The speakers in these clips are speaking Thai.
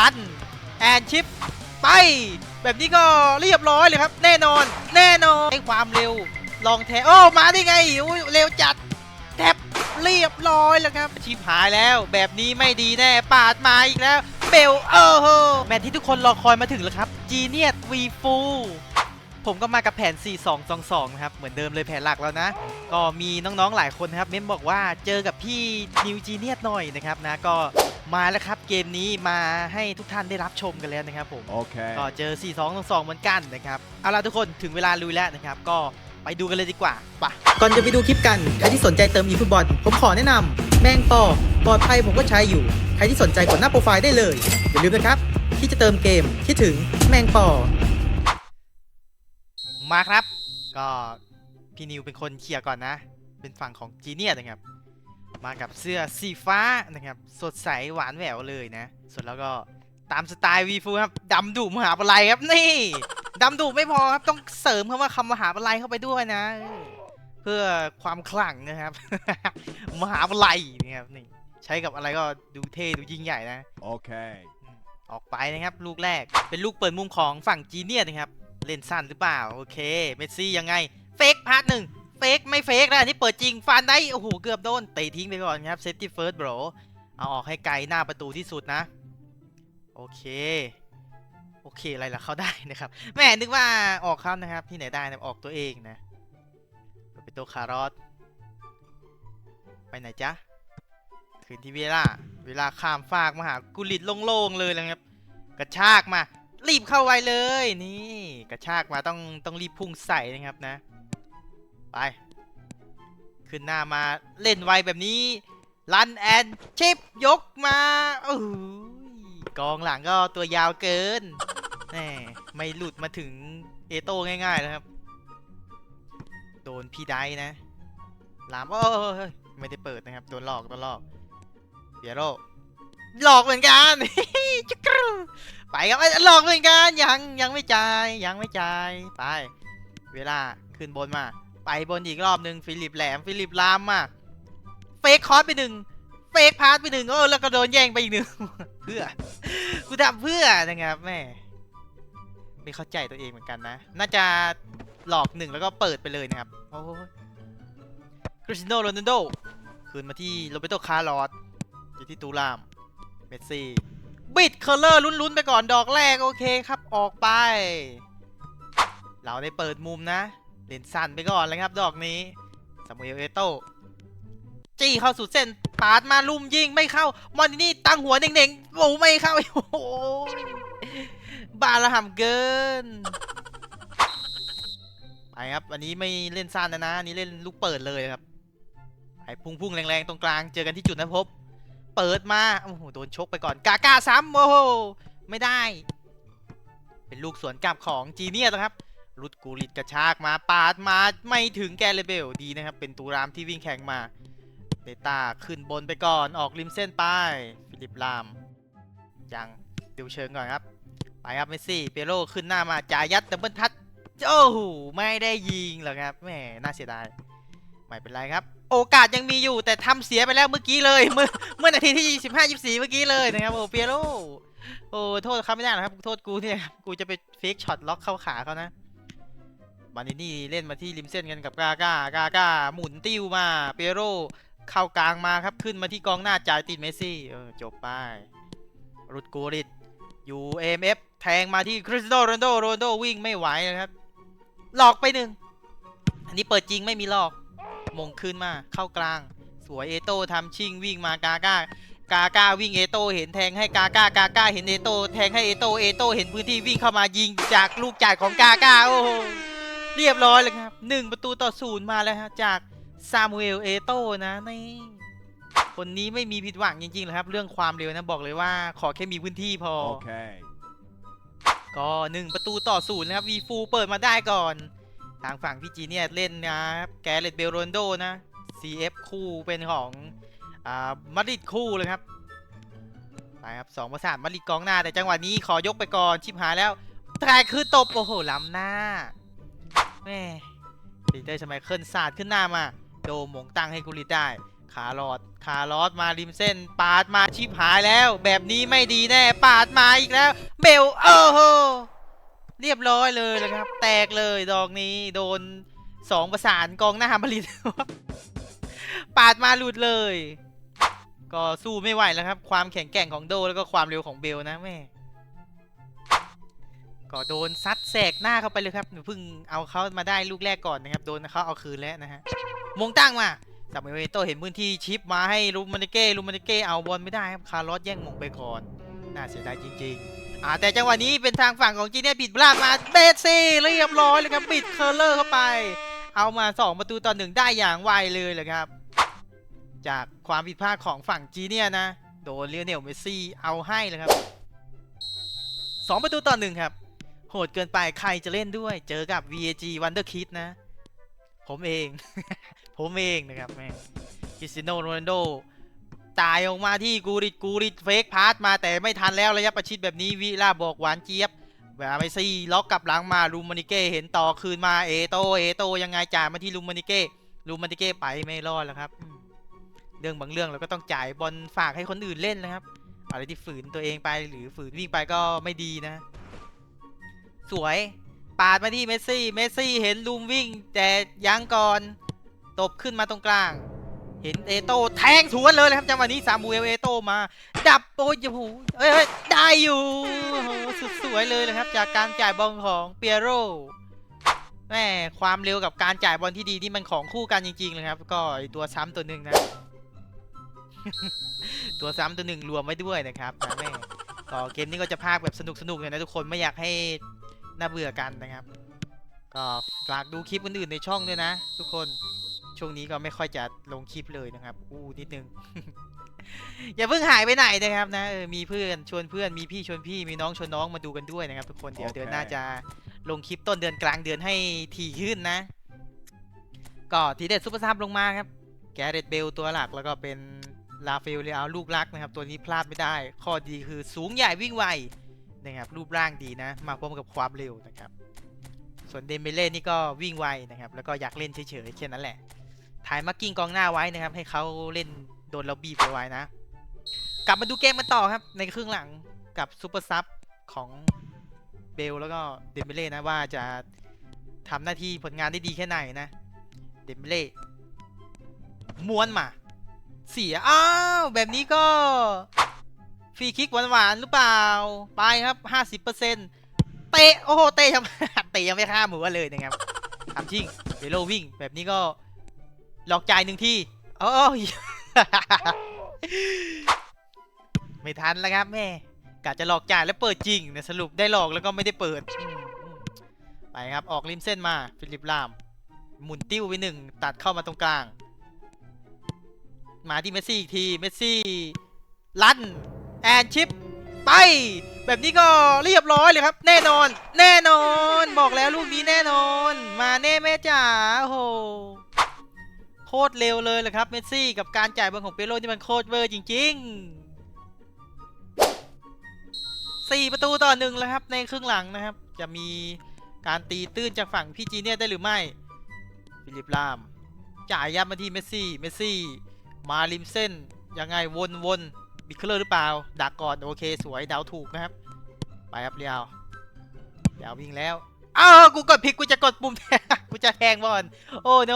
ลันแอนชิปไป แบบนี้ก็เรียบร้อยเลยครับ แน่นอน แน่นอนให้ความเร็ว ลองแทโอ้มาได้ไงอุ้เร็วจัดแทบเรียบร้อยแล้วครับชิบหายแล้ว แบบนี้ไม่ดีแน่ปาดมาอีกแล้ว เบลเออโหแมตช์ที่ทุกคนรอคอยมาถึงแล้วครับจีเนียวีฟูผมก็มากับแผน 4-2-2-2 นะครับ เหมือนเดิมเลยแผนหลักแล้วนะ ก็มีน้องๆ หลายคนนะครับ เม้นบอกว่าเจอกับพี่นิวจีเนียหน่อยนะครับนะ ก็ มาแล้วครับเกมนี้มาให้ทุกท่านได้รับชมกันแล้วนะครับผม Okay. ก็เจอ 4 2 2 2เหมือนกันนะครับเอาล่ะทุกคนถึงเวลาลุยแล้วนะครับ ก็ไปดูกันเลยดีกว่าไปก่อนจะไปดูคลิปกัน ใครที่สนใจเติมอีฟุตบอลผมขอแนะนำแมงปอปลอดภัยผมก็ใช้อยู่ ใครที่สนใจกดหน้าโปรไฟล์ได้เลย อย่าลืมนะครับ ที่จะเติมเกมคิดถึงแมงปอมาครับ ก็พี่นิวเป็นคนเคลียร์ก่อนนะ เป็นฝั่งของจีเนียนะครับ มากับเสื้อสีฟ้านะครับ สดใสหวานแหววเลยนะ ส่วนแล้วก็ตามสไตล์วีฟูครับดำดุมหาปลัยครับนี่ดำดุไม่พอครับต้องเสริมคำว่าคำมหาปลัยเข้าไปด้วยนะ เพื่อความขลังนะครับ มหาปลัยนะครับนี่ใช้กับอะไรก็ดูเท่ดูยิ่งใหญ่นะ Okay. ออกไปนะครับ ลูกแรกเป็นลูกเปิดมุมของฝั่งจีเนียนะครับ เล่นสั้นหรือเปล่า โอเค เมสซี่ยังไง เฟกพาร์ทหนึ่ง เฟกไม่เฟกนะอันนี่เปิดจริงฟันได้โอ้โหเกือบโดนเตะทิ้งไปก่อนครับเซฟตี้เฟิร์สบรเอาออกให้ไกลหน้าประตูที่สุดนะ โอเค โอเคอะไรล่ะเขาได้นะครับแหม่นึกว่าออกเขานะครับที่ไหนได้นะออกตัวเองนะเป็นตัวคารอสไปไหนจ๊ะคืนที่เวลาเวลาข้ามฟากมาหากุลิตโล่งๆเลยนะครับ กระชากมา รีบเข้าไวเลยนี่ กระชากมาต้องต้องรีบพุ่งใส่นะครับนะ ไป ขึ้นหน้ามาเล่นไวแบบนี้รันแอนชิปยกมาโอ้กองหลังก็ตัวยาวเกินแหมไม่หลุดมาถึงเอโต้ง่ายๆนะครับ โดนพี่ไดนะ ลามโอ้ยไม่ได้เปิดนะครับ โดนหลอกโดนหลอกเปียโรหลอกเหมือนกันจุกรูไปครับหลอกเหมือนกันยังยังไม่จ่ายยังไม่จ่ายไป เวลาขึ้นบนมา ไปบนอีกรอบหนึ่งฟิลิปแหลมฟิลิปลามมาเฟกคอร์สไปหนึ่งเฟกพาสไปหนึ่งโอ้แล้วก็โดนแย่งไปอีกหนึ่งเพื่อกูทำเพื่อนะครับแม่ไม่เข้าใจตัวเองเหมือนกันนะ น่าจะหลอกหนึ่งแล้วก็เปิดไปเลยนะครับ โอ้คริสติโนโรนัลโดคืนมาที่โรเบโตคาร์ลอสอยู่ที่ตูราม เมสซี่ บิดเคอร์เลอร์ลุ้นๆ ไปก่อนดอกแรก โอเคครับ ออกไป เราได้เปิดมุมนะ เล่นสั้นไปก่อนเลยครับ ดอกนี้ซามูเอลเอโตจี้เข้าสู่เส้นปาดมาลุมยิงไม่เข้ามอนนี่ตั้งหัวเน่งๆโอ้ไม่เข้าโอ้โหบาละห่ำเกินไปครับอันนี้ไม่เล่นสั้นนะนะอันนี้เล่นลูกเปิดเลยครับไปพุ่งๆแรงๆตรงกลางเจอกันที่จุดนะพบ เปิดมาโอ้โหโดนชกไปก่อนกากาซ้ำโอ้โหไม่ได้ เป็นลูกสวนกลับของจีเนียสครับ รุดกูริดกระชากมาปาดมาไม่ถึงแกเรเบลดีนะครับ เป็นตูรามที่วิ่งแข่งมาเดต้าขึ้นบนไปก่อนออกริมเส้นไปฟิลิปลามยังดูเชิงก่อนครับ ไปครับเมสซี่เปโรขึ้นหน้ามาจ่ายยัดดับเบิลทัชโอ้โหไม่ได้ยิงหรอกครับแหมน่าเสียดายไม่เป็นไรครับ โอกาสยังมีอยู่แต่ทำเสียไปแล้วเมื่อกี้เลย เมื่อเมื่อนาทีที่25 24เมื่อกี้เลยนะครับโอ้เปียโรโอ้โทษเขาไม่ได้หรอกครับโทษกูเนี่ยครับกูจะไปเฟกช็อตล็อกเข้าขาเขานะ บานินี่เล่นมาที่ริมเส้นกันกับกากากากาหมุนติ้วมาเปโรเข้ากลางมาครับขึ้นมาที่กองหน้าจ่ายติดเมสซี่ออจบไปรุดกูริดยูเอ็มเอฟแทงมาที่คริสโตโรนโดโรนโดวิ่งไม่ไหวนะครับ หลอกไปหนึ่งอันนี้เปิดจริงไม่มีหลอก มงขึ้นมาเข้ากลาง สวยเอโต้ทำชิงวิ่งมากาก้ากาก้าวิ่งเอโต้เห็นแทงให้กาก้ากาก้าเห็นเอโต้แทงให้เอโต้เอโต้เห็นพื้นที่วิ่งเข้ามายิงจากลูกจ่ายของกาก้าโอ้ เรียบร้อยเลยครับหนึ่งประตูต่อศูนย์มาแล้วฮะจากซามูเอลเอโต้นะนี่คนนี้ไม่มีผิดหวังจริงๆเลยครับ เรื่องความเร็วนะบอกเลยว่าขอแค่มีพื้นที่พอ Okay. ก็หนึ่งประตูต่อศูนย์นะครับวีฟูเปิดมาได้ก่อน ทางฝั่งพี่จีเนี่ยเล่นนะครับแกเรตเบลโรนโดนะ CF คู่เป็นของอ่ามาดริดคู่เลยครับไปครับสองประสานมาดริดกองหน้าแต่จังหวะนี้ขอยกไปก่อนชิบหายแล้วทายคือตบโอ้โหล้ำหน้า แม่ปีเตอร์ชไมเคิลสาดขึ้นหน้ามา โดมหมงตังให้กุลิตได้คาลอดคาลอดมาริมเส้น ปาดมาชิบหายแล้ว แบบนี้ไม่ดีแน่ ปาดมาอีกแล้ว เบลโอ้โหเรียบร้อยเลยนะครับ แตกเลยดอกนี้โดนสองประสานกองหน้ามารินปาดมาหลุดเลย ก็สู้ไม่ไหวแล้วครับ ความแข็งแกร่งของโดแล้วก็ความเร็วของเบลนะแม่ ก็โดนซัดแสกหน้าเข้าไปเลยครับหนูเพิ่งเอาเขามาได้ลูกแรกก่อนนะครับ โดนเขาเอาคืนแล้วนะฮะมงตั้งมาซามูเอโตเห็นพื้นที่ชิปมาให้ลูมานิเก้ลูมานิเก้เอาบอลไม่ได้ครับคาร์ลอสแย่งมงไปก่อน น่าเสียดายจริงๆอ่าแต่จังหวะนี้เป็นทางฝั่งของจีเนียบิดพลาดมาเบสซี่เรียบร้อยเลยครับบิดเคอร์เลอร์เข้าไป เอามา 2 ประตูต่อหนึ่งได้อย่างไวเลยเลยครับ จากความผิดพลาดของฝั่งจีเนียนะโดนเลียเนลเมซี่เอาให้เลยครับ 2 ประตูต่อหนึ่งครับ โหดเกินไปใครจะเล่นด้วย เจอกับ VAG Wonder Kid นะ ผมเอง ผมเองนะครับแม่คริสเตียโนโรนัลโดตายออกมาที่กูริดกูริดเฟกพาสมาแต่ไม่ทันแล้วระยะประชิดแบบนี้วิลาบอกหวานเจี๊ยบแบบไปซี่ล็อกกลับหลังมาลูมานิเก้เห็นต่อคืนมาเอโตเอโตยังไงจ่ายมาที่ลูมานิเก้ลูมานิเก้ไปไม่รอดแล้วครับ เรื่องบางเรื่องเราก็ต้องจ่ายบอลฝากให้คนอื่นเล่นนะครับ อะไรที่ฝืนตัวเองไปหรือฝืนวิ่งไปก็ไม่ดีนะ สวย ปาดมาที่เมสซี่ เมสซี่เห็นลูมวิ่ง แต่ยังก่อน ตบขึ้นมาตรงกลาง เห็นเอโต้แทงสวนเลยนะครับจังหวะนี้ซามูเอลเอโต้มา ดับโอ้ยโอ้โหเอ้ยเอ้ยได้อยู่โอ้โหสุดสวยเลยนะครับ จากการจ่ายบอลของเปียโรแม่ความเร็วกับการจ่ายบอลที่ดีนี่มันของคู่กันจริงๆเลยครับ ก็ตัวซ้ำตัวหนึ่งนะ ตัวซ้ำตัวหนึ่งรวมไว้ด้วยนะครับแม่ก็เกมนี้ก็จะพากแบบสนุกๆเลยนะทุกคนไม่อยากให้ น่าเบื่อกันนะครับ ก็ฝากดูคลิปอื่นๆในช่องด้วยนะ ทุกคนช่วงนี้ก็ไม่ค่อยจะลงคลิปเลยนะครับ อู้นิดนึง อย่าเพิ่งหายไปไหนนะครับนะเออมีเพื่อนชวนเพื่อนมีพี่ชวนพี่มีน้องชวนน้องมาดูกันด้วยนะครับ ทุกคนเดี๋ยวโอเคเดือนหน้าจะลงคลิปต้นเดือนกลางเดือนให้ถี่ขึ้นนะ ก็ทีเด็ดซุปเปอร์ซับลงมาครับ แกเรตเบลตัวหลักแล้วก็เป็นลาเฟลเลียลูกรักนะครับ ตัวนี้พลาดไม่ได้ ข้อดีคือสูงใหญ่วิ่งไว นะครับรูปร่างดีนะ มาพร้อมกับความเร็วนะครับ ส่วนเดมเบเล่นี่ก็วิ่งไวนะครับ แล้วก็อยากเล่นเฉยๆแค่นั้นแหละ ถ่ายมาร์กิ้งกองหน้าไว้นะครับ ให้เขาเล่นโดนเราบีบไว้นะ กลับมาดูเกมกันต่อครับ ในครึ่งหลังกับซูเปอร์ซับของเบลแล้วก็เดมเบเล่นะว่าจะทำหน้าที่ผลงานได้ดีแค่ไหนนะ เดมเบเล่ม้วนมา เสีย อ้าว แบบนี้ก็ ฟรีคิกหวานๆหรือเปล่า ไปครับ50%เปอร์เซ็นต์เตะ โอ้โห เตะยังเตะยังไม่ข้ามหัวเลยนะครับทำจริงเบโลวิ่ง แบบนี้ก็หลอกจ่ายหนึ่งที่โอ้ยไม่ทันแล้วครับแม่กะจะหลอกจ่ายแล้วเปิดจริงนะสรุปได้หลอกแล้วก็ไม่ได้เปิด ไปครับออกริมเส้นมาฟิลิปลาม หมุนติ้วไปหนึ่งตัดเข้ามาตรงกลาง มาที่เมสซี่อีกทีเมสซี่ลั่น แอนชิปไป แบบนี้ก็เรียบร้อยเลยครับ แน่นอน แน่นอน บอกแล้วลูกนี้แน่นอน มาแน่แม่จ๋าโหโคตรเร็วเลยเลยครับเมสซี่กับการจ่ายบอลของเปโลนี่มันโคตรเวอร์จริงๆสี่ประตูต่อหนึ่งแล้วครับในครึ่งหลังนะครับ จะมีการตีตื้นจากฝั่งพี่จีเนียได้หรือไม่ฟิลิปลาม จ่ายยับมาที่เมสซี่เมสซี่ มาริมเส้นยังไงวนวน บิดเคลอร์หรือเปล่า ดักก่อนโอเคสวยดาวถูกนะครับ ไปครับเรียวเดียววิ่งแล้วอ้าวกูกดผิดกูจะกดปุ่มแทนกูจะแทงบอลโอ้โน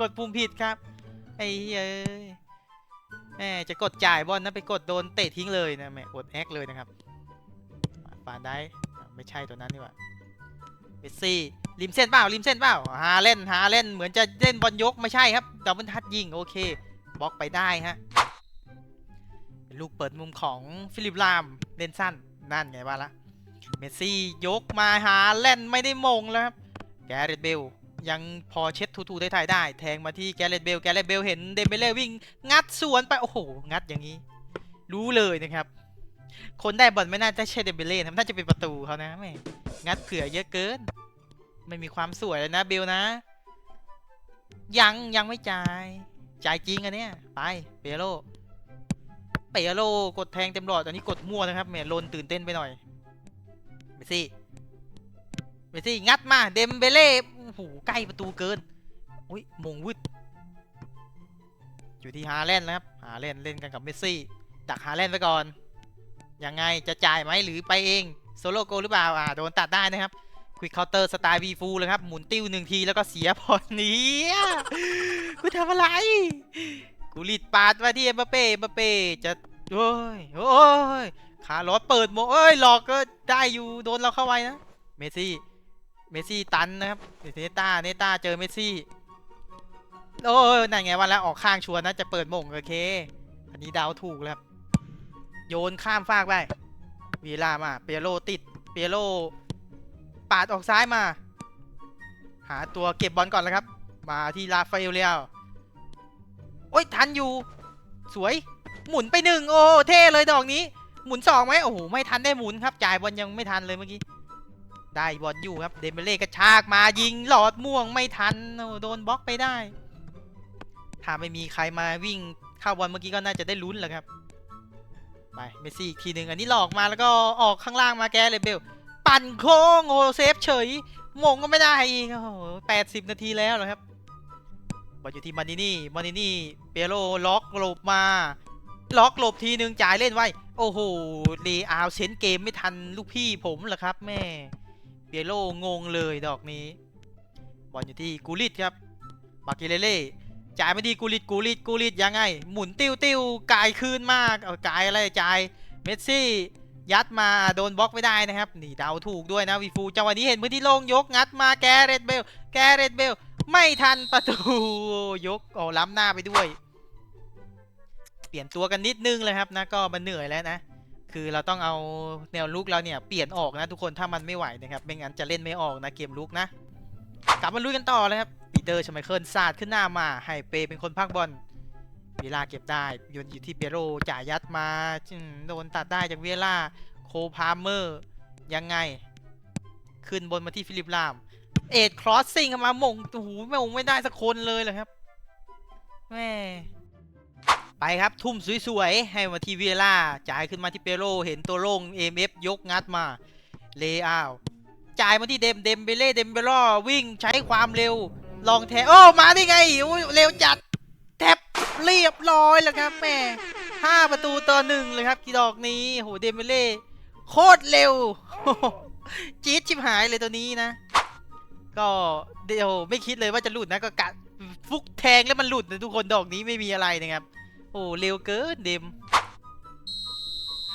กดปุ่มผิดครับไอ้เอ้ยแม่จะกดจ่ายบอลนะไปกดโดนเตะทิ้งเลยนะแม่กดแอคเลยนะครับปานได้ไม่ใช่ตัวนั้นนี่หว่าเมสซี่ริมเส้นเปล่าริมเส้นเปล่าหาเล่นหาเล่นเหมือนจะเล่นบอลยกไม่ใช่ครับดับเบิลทัดยิงโอเคบล็อกไปได้ฮะ ลูกเปิดมุมของฟิลิปลามเล่นสั้นนั่นไงว่าละเมสซี่ยกมาหาเล่นไม่ได้มงแล้วครับแกเรตเบลยังพอเช็ดทูๆได้ถ่ายได้ แทงมาที่แกเรตเบลแกเรตเบลเห็นเดมเบเล่วิ่ง งัดสวนไป โอ้โห งัดอย่างนี้ รู้เลยนะครับ คนได้บอลไม่น่าจะใช่เดมเบเล่นะน่าจะเป็นประตูเขานะแม่งัดเผื่อเยอะเกิน ไม่มีความสวยเลยนะเบลนะ ยังยังไม่จ่าย จ่ายจริงอันเนี้ยไปเปโล เปโลกดแทงเต็มหลอดอันนี้กดมั่วนะครับแหมลนตื่นเต้นไปหน่อยเมสซี่เมสซี่งัดมาเดมเบเล่โอ้โหใกล้ประตูเกินอุ้ยมงวึดอยู่ที่ฮาแลนด์นะครับฮาแลนด์เล่นกันกับเมสซี่ดักฮาแลนด์ไว้ก่อนยังไงจะจ่ายไหมหรือไปเองโซโลโกหรือเปล่าอ่าโดนตัดได้นะครับควิกเคาน์เตอร์สไตล์วีฟูเลยครับหมุนติ้วหนึ่งทีแล้วก็เสียพอนี้กูทำอะไร กูรีดปาดมาที่เอ็มบัปเป้เอ็มบัปเป้จะโอ้ยโอ้ยขาล้อเปิดโมเอ้ยหลอกก็ได้อยู่โดนเราเข้าไว้นะเมสซี่เมสซี่ตันนะครับเนต้าเนต้าเจอเมสซี่โอ้ยนั่นไงวันแล้วออกข้างชวนนะจะเปิดมงโอเค อันนี้ดาวถูกแล้วโยนข้ามฟากไปวีลามาเปียโรติดเปียโรปาดออกซ้ายมา หาตัวเก็บบอลก่อนแล้วครับ มาที่ลาฟาเอลเลียว โอ้ยทันอยู่ สวย หมุนไปหนึ่งโอ้เท่เลยดอกนี้ หมุนสองไหมโอ้โหไม่ทันได้หมุนครับจ่ายบอลยังไม่ทันเลยเมื่อกี้ได้บอลอยู่ครับเดมเบเล่กระชากมายิงหลอดม่วงไม่ทันโอ้โดนบล็อกไปได้ ถ้าไม่มีใครมาวิ่งเข้าบอลเมื่อกี้ก็น่าจะได้ลุ้นแหละครับ ไปเมสซี่อีกทีหนึ่งอันนี้หลอกมาแล้วก็ออกข้างล่างมาแกเลยเบลปั่นโค้งโอ้เซฟเฉยมงก็ไม่ได้อีกโอ้โหแปดสิบนาทีแล้วเหรอครับ บอลอยู่ที่มานินี่มานินี่เปโรล็อกหลบมา ล็อกหลบทีหนึ่งจ่ายเล่นไว้ โอ้โหเลอาวเซนเกมไม่ทันลูกพี่ผมเหรอครับ แม่ เปียโลงงเลยดอกนี้ บอลอยู่ที่กูริตครับบากิเลเล่จ่ายไม่ดีกูริตกูริตกูริตยังไง หมุนติ้วติ้วกายคืนมากเอากายอะไรจ่ายเมสซี่ยัดมาโดนบล็อกไม่ได้นะครับ นี่เดาถูกด้วยนะวีฟูจังหวะนี้เห็นพื้นที่โล่งยกงัดมาแกเรตเบล แกเรตเบล ไม่ทันประตูยกโอ้ล้ำหน้าไปด้วย เปลี่ยนตัวกันนิดนึงเลยครับนะก็มันเหนื่อยแล้วนะ คือเราต้องเอาแนวลุกเราเนี่ยเปลี่ยนออกนะทุกคนถ้ามันไม่ไหวนะครับไม่งั้นจะเล่นไม่ออกนะเกมลุกนะ กลับมาลุยกันต่อเลยครับปีเตอร์ชไมเคิลสาดขึ้นหน้ามาให้เปเป็นคนพักบอลเวลาเก็บได้ยนอยู่ที่เปโรจ่ายยัดมาโดนตัดได้จากเวลาโคพาเมอร์ยังไง ขึ้นบนมาที่ฟิลิปลาม เอ็ดครอสซิ่งเข้ามาหมงโอ้โหไม่มงไม่ได้สักคนเลยเลยครับแม่ไปครับ ทุ่มสวยๆ ให้มาที่เวล่า จ่ายขึ้นมาที่เปโรเห็นตัวโล่ง MF ยกงัดมา เลอาจ่ายมาที่เดมเดมเบเล่เดมเบลอวิ่งใช้ความเร็ว ลองแทโอ้มาได้ไงเร็วจัด แทบเรียบร้อยแล้วครับแม่ห้าประตูต่อหนึ่งเลยครับกีดอกนี้โหเดมเบเล่โคตรเร็ว จี๊ดชิบหายเลยตัวนี้นะ ก็เดี๋ยวไม่คิดเลยว่าจะหลุดนะก็กะฟุกแทงแล้วมันหลุดนะทุกคนดอกนี้ไม่มีอะไรนะครับ โอ้เร็วเกินเดม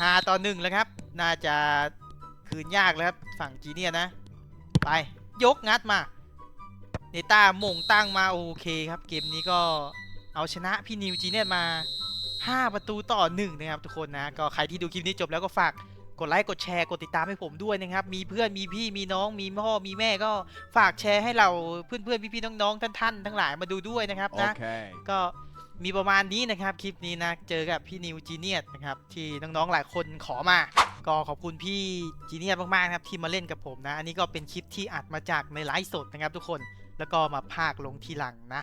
หาต่อหนึ่งแล้วครับ น่าจะคืนยากแล้วครับฝั่งจีเนียนะ ไปยกงัดมาเนต้ามงตั้งมาโอเคครับ เกมนี้ก็เอาชนะพี่นิวจีเนียมา 5 ประตูต่อหนึ่งนะครับทุกคนนะ ก็ใครที่ดูคลิปนี้จบแล้วก็ฝาก กดไลค์กดแชร์กดติดตามให้ผมด้วยนะครับ มีเพื่อนมีพี่มีน้องมีพ่อมีแม่ก็ฝากแชร์ให้เราเพื่อนๆพี่ๆน้องๆท่านๆทั้งหลายมาดูด้วยนะครับนะ Okay. ก็มีประมาณนี้นะครับ คลิปนี้นะ เจอกับพี่นิวจีเนียสนะครับ ที่น้องๆหลายคนขอมา ก็ขอบคุณพี่จีเนียสมากๆนะครับที่มาเล่นกับผมนะ อันนี้ก็เป็นคลิปที่อัดมาจากในไลฟ์สดนะครับทุกคนแล้วก็มาพากย์ลงทีหลังนะ